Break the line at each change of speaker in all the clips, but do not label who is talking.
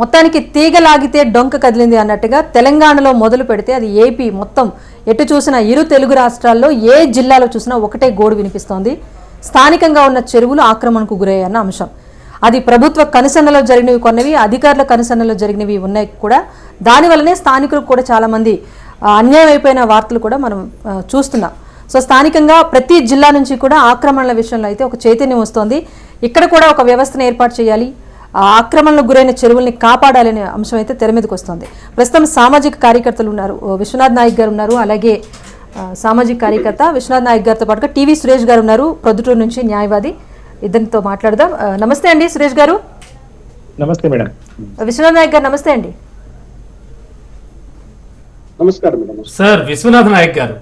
మొత్తానికి తీగ లాగితే డొంక కదిలింది అన్నట్టుగా తెలంగాణలో మొదలు పెడితే అది ఏపీ మొత్తం ఎటు చూసినా ఇరు తెలుగు రాష్ట్రాల్లో ఏ జిల్లాలో చూసినా ఒకటే గోడు వినిపిస్తోంది. స్థానికంగా ఉన్న చెరువులు ఆక్రమణకు గురయ్యాయన్న అంశం. అది ప్రభుత్వ కనుసన్నలో జరిగినవి కొన్నవి అధికారుల కనుసన్నలో జరిగినవి ఉన్నాయి కూడా. దానివల్లనే స్థానికులకు కూడా చాలామంది అన్యాయం అయిపోయిన వార్తలు కూడా మనం చూస్తున్నాం. సో స్థానికంగా ప్రతి జిల్లా నుంచి కూడా ఆక్రమణల విషయంలో అయితే ఒక చైతన్యం వస్తోంది. ఇక్కడ కూడా ఒక వ్యవస్థను ఏర్పాటు చేయాలి. ఆక్రమణలకు గురైన చెరువుల్ని కాపాడాలనే అంశం అయితే తెర మీదకి వస్తుంది. ప్రస్తుతం సామాజిక కార్యకర్తలు ఉన్నారు. విశ్వనాథ్ నాయక్ గారు ఉన్నారు. అలాగే సామాజిక కార్యకర్త విశ్వనాథ్ నాయక్ గారితో పాటుగా టీవీ సురేష్ గారు ఉన్నారు. ప్రొద్దుటూరు నుంచి న్యాయవాది. ఇద్దరితో మాట్లాడదాం. నమస్తే అండి సురేష్ గారు.
నమస్తే మేడం.
విశ్వనాథ్ నాయక్ గారు నమస్తే అండి.
నమస్కారం మేడం.
సార్ విశ్వనాథ్ నాయక్ గారు.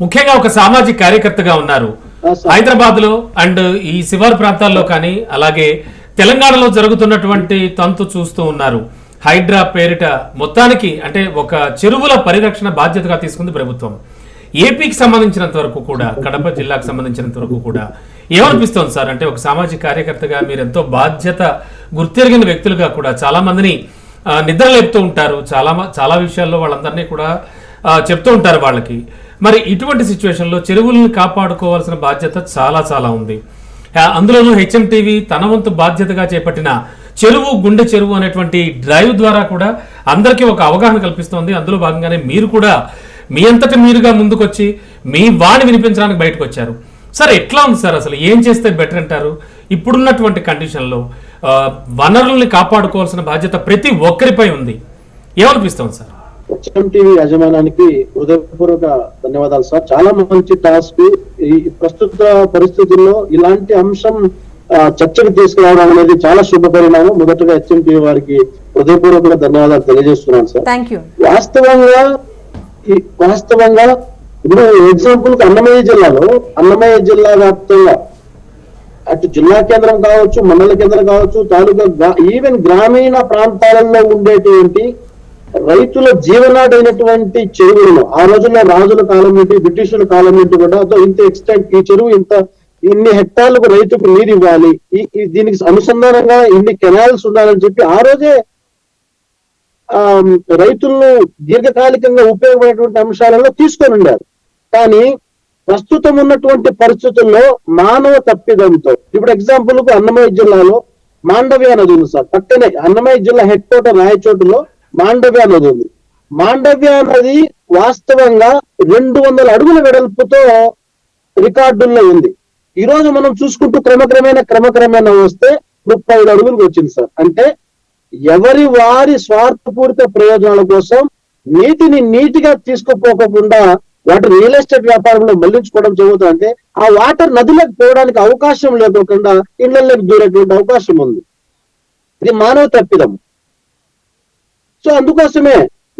ముఖ్యంగా ఒక సామాజిక కార్యకర్తగా ఉన్నారు. హైదరాబాద్లో అండ్ ఈ శివారు ప్రాంతాల్లో కానీ అలాగే తెలంగాణలో జరుగుతున్నటువంటి తంతు చూస్తూ ఉన్నారు. హైడ్రా పేరిట మొత్తానికి అంటే ఒక చెరువుల పరిరక్షణ బాధ్యతగా తీసుకుంది ప్రభుత్వం. ఏపీకి సంబంధించినంత వరకు కూడా కడప జిల్లాకు సంబంధించినంత వరకు కూడా ఏమనిపిస్తోంది సార్? అంటే ఒక సామాజిక కార్యకర్తగా మీరు ఎంతో బాధ్యత గుర్తెరిగిన వ్యక్తులుగా కూడా చాలా మందిని నిద్ర లేపుతూ ఉంటారు. చాలా మ- చాలా విషయాల్లో వాళ్ళందరినీ కూడా చెప్తూ ఉంటారు వాళ్ళకి. మరి ఇటువంటి సిచ్యువేషన్లో చెరువులను కాపాడుకోవాల్సిన బాధ్యత చాలా చాలా ఉంది. అందులోనూ హెచ్ఎం టీవీ తన వంతు బాధ్యతగా చేపట్టిన చెరువు గుండె చెరువు అనేటువంటి డ్రైవ్ ద్వారా కూడా అందరికీ ఒక అవగాహన కల్పిస్తోంది. అందులో భాగంగానే మీరు కూడా మీ అంతటి మీరుగా ముందుకొచ్చి మీ వాణి వినిపించడానికి బయటకు వచ్చారు సార్ ఎట్లా ఉంది సార్ అసలు? ఏం చేస్తే బెటర్ అంటారు? ఇప్పుడున్నటువంటి కండిషన్లో వనరుల్ని కాపాడుకోవాల్సిన బాధ్యత ప్రతి ఒక్కరిపై ఉంది. ఏమనిపిస్తుంది సార్?
హెచ్ఎం టీవీ యాజమాన్యానికి హృదయపూర్వక ధన్యవాదాలు సార్. చాలా మంచి టాస్క్ ప్రస్తుత పరిస్థితుల్లో ఇలాంటి అంశం చర్చకు తీసుకురావడం అనేది చాలా శుభ పరిణామం మొదటగా హెచ్ఎం టీవీ వారికి హృదయపూర్వక ధన్యవాదాలు తెలియజేస్తున్నాను సార్. వాస్తవంగా వాస్తవంగా ఇప్పుడు ఎగ్జాంపుల్ అన్నమయ్య జిల్లాలో అన్నమయ్య జిల్లా వ్యాప్తంగా అటు జిల్లా కేంద్రం కావచ్చు మండల కేంద్రం కావచ్చు తాలూకా ఈవెన్ గ్రామీణ ప్రాంతాలలో ఉండేటువంటి రైతుల జీవనాడైనటువంటి చెరువులను ఆ రోజుల్లో రాజుల కాలం నుండి బ్రిటిషుల కాలం నుండి కూడా అదో ఇంత ఎక్స్టెంట్ ఈ చెరువు ఇంత ఇన్ని హెక్టార్లకు రైతుకు నీరు ఇవ్వాలి దీనికి అనుసంధానంగా ఇన్ని కెనాల్స్ ఉండాలని చెప్పి ఆ రోజే ఆ రైతులను దీర్ఘకాలికంగా ఉపయోగపడేటువంటి అంశాలలో తీసుకొని ఉండారు. కానీ ప్రస్తుతం ఉన్నటువంటి పరిస్థితుల్లో మానవ తప్పిదంతో ఇప్పుడు ఎగ్జాంపుల్కు అన్నమయ్య జిల్లాలో మాండవ్య నది ఉంది సార్ పక్కనే అన్నమయ్య జిల్లా హెడ్ క్వార్టర్ రాయచోటులో మాండవ్య నది ఉంది. మాండవ్య నది వాస్తవంగా రెండు వందల అడుగుల వెడల్పుతో రికార్డుల్లో ఉంది. ఈ రోజు మనం చూసుకుంటూ క్రమక్రమేణ క్రమక్రమేణ వస్తే ముప్పై ఐదు అడుగులకు వచ్చింది సార్. అంటే ఎవరి వారి స్వార్థపూరిత ప్రయోజనాల కోసం నీటిని నీటిగా తీసుకుపోకుండా వాటి రియల్ ఎస్టేట్ వ్యాపారంలో మళ్ళించుకోవడం జరుగుతుంది అంటే ఆ వాటర్ నదిలోకి పోవడానికి అవకాశం లేకోకుండా ఇళ్ళలోకి దూరేటువంటి అవకాశం ఉంది. ఇది మానవ తప్పిదం. సో అందుకోసమే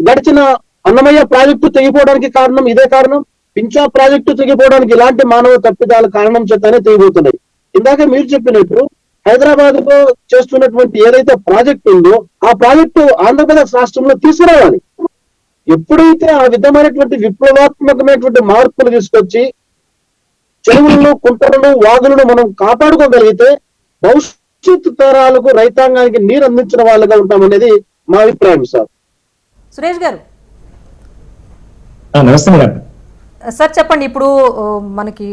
గడిచిన అన్నమయ్య ప్రాజెక్టు తెగిపోవడానికి కారణం ఇదే కారణం. పించా ప్రాజెక్టు తెగిపోవడానికి ఇలాంటి మానవ తప్పిదాల కారణం చేతనే తెగిపోతున్నాయి. ఇందాక మీరు చెప్పినట్టు హైదరాబాద్లో చేస్తున్నటువంటి ఏదైతే ప్రాజెక్ట్ ఉందో ఆ ప్రాజెక్టు ఆంధ్రప్రదేశ్ రాష్ట్రంలో తీసుకురావాలి. ఎప్పుడైతే ఆ విధమైనటువంటి విప్లవాత్మకమైనటువంటి మార్పులు తీసుకొచ్చి చెరువులను కుంటలను వాగులను మనం కాపాడుకోగలిగితే భవిష్యత్తు తరాలకు రైతాంగానికి నీరు అందించిన వాళ్ళగా ఉంటామనేది మా అభిప్రాయం సార్.
సురేష్ గారు.
ఆ, నమస్తే మేడం.
సార్ చెప్పండి ఇప్పుడు మనకి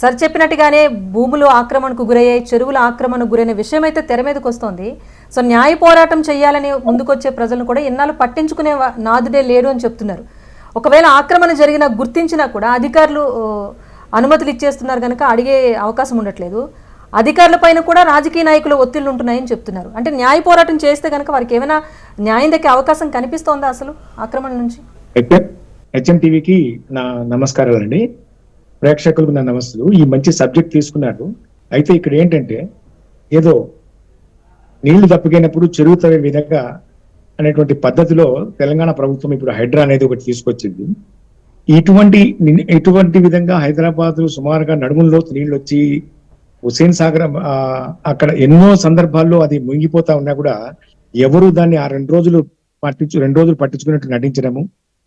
సార్ చెప్పినట్టుగానే భూములు ఆక్రమణకు గురయ్యాయి చెరువుల ఆక్రమణకు గురైన విషయం అయితే తెర మీదకి వస్తుంది. సో న్యాయ పోరాటం చేయాలని ముందుకొచ్చే ప్రజలను కూడా ఎన్నాళ్ళు పట్టించుకునే నాదుడే లేడు అని చెప్తున్నారు. ఒకవేళ ఆక్రమణ జరిగినా గుర్తించినా కూడా అధికారులు అనుమతులు ఇచ్చేస్తున్నారు కనుక అడిగే అవకాశం ఉండట్లేదు. అధికారుల పైన కూడా రాజకీయ నాయకులు ఒత్తిళ్ళు ఉంటున్నాయని చెప్తున్నారు. అంటే న్యాయ పోరాటం చేస్తే కనుక వారికి ఏమైనా న్యాయం దక్కే అవకాశం కనిపిస్తోందా అసలు ఆక్రమణ నుంచి?
హెచ్ఎం టీవీకి నా నమస్కారాలండి ప్రేక్షకులకు నా నమస్తులు ఈ మంచి సబ్జెక్ట్ తీసుకున్నారు. అయితే ఇక్కడ ఏంటంటే ఏదో నీళ్ళు తప్పకైనప్పుడు చెరువు తవ్వే విధంగా అనేటువంటి పద్ధతిలో తెలంగాణ ప్రభుత్వం ఇప్పుడు హైడ్రా అనేది ఒకటి తీసుకొచ్చింది. ఇటువంటి ఇటువంటి విధంగా హైదరాబాద్ సుమారుగా నడుముల్లో నీళ్ళు వచ్చి హుసేన్ సాగర్ ఆ, అక్కడ ఎన్నో సందర్భాల్లో అది మునిగిపోతా ఉన్నా కూడా ఎవరు దాన్ని ఆ రెండు రోజులు పట్టించు రెండు రోజులు పట్టించుకున్నట్టు నటించడము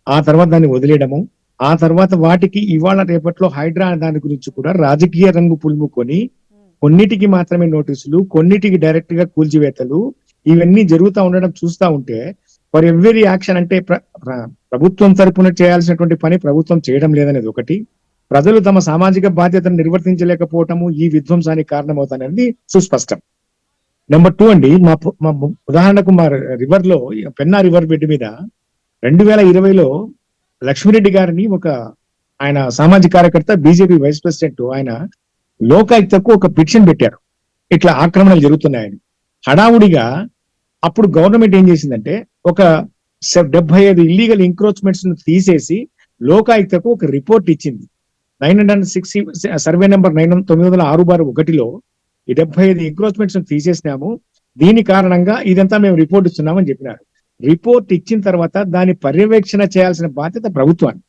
ఆ తర్వాత దాన్ని వదిలేయడము ఆ తర్వాత వాటికి ఇవాళ రేపట్లో హైడ్రా దాని గురించి కూడా రాజకీయ రంగు పులుముకొని కొన్నిటికి మాత్రమే నోటీసులు కొన్నిటికి డైరెక్ట్గా కూల్చివేతలు ఇవన్నీ జరుగుతూ ఉండడం చూస్తూ ఉంటే ఫర్ ఎవ్రీ యాక్షన్ అంటే ప్ర- ప్రభుత్వం తరపున చేయాల్సినటువంటి పని ప్రభుత్వం చేయడం లేదనేది ఒకటి. ప్రజలు తమ సామాజిక బాధ్యతను నిర్వర్తించలేకపోవటము ఈ విధ్వంసానికి కారణమవుతాననేది సుస్పష్టం. నెంబర్ టూ అండి మా మా ఉదాహరణకు మా రివర్లో పెన్నా రివర్ బెడ్ మీద రెండు వేల ఇరవైలో లక్ష్మిరెడ్డి గారిని ఒక ఆయన సామాజిక కార్యకర్త బీజేపీ వైస్ ప్రెసిడెంట్ ఆయన లోకాయుక్తకు ఒక పిటిషన్ పెట్టారు. ఇట్లా ఆక్రమణలు జరుగుతున్నాయని. హడావుడిగా అప్పుడు గవర్నమెంట్ ఏం చేసిందంటే ఒక డెబ్బై ఐదు ఇల్లీగల్ ఎంక్రోచ్మెంట్స్ను తీసేసి లోకాయుక్తకు ఒక రిపోర్ట్ ఇచ్చింది. Nine hundred six survey number nine తొమ్మిది వందల ఆరు బారు ఒకటిలో ఈ డెబ్బై ఐదు ఎంక్రోచ్మెంట్స్ తీసేసినాము. దీని కారణంగా ఇదంతా మేము రిపోర్ట్ ఇస్తున్నామని చెప్పినారు. రిపోర్ట్ ఇచ్చిన తర్వాత దాని పర్యవేక్షణ చేయాల్సిన బాధ్యత ప్రభుత్వాన్ని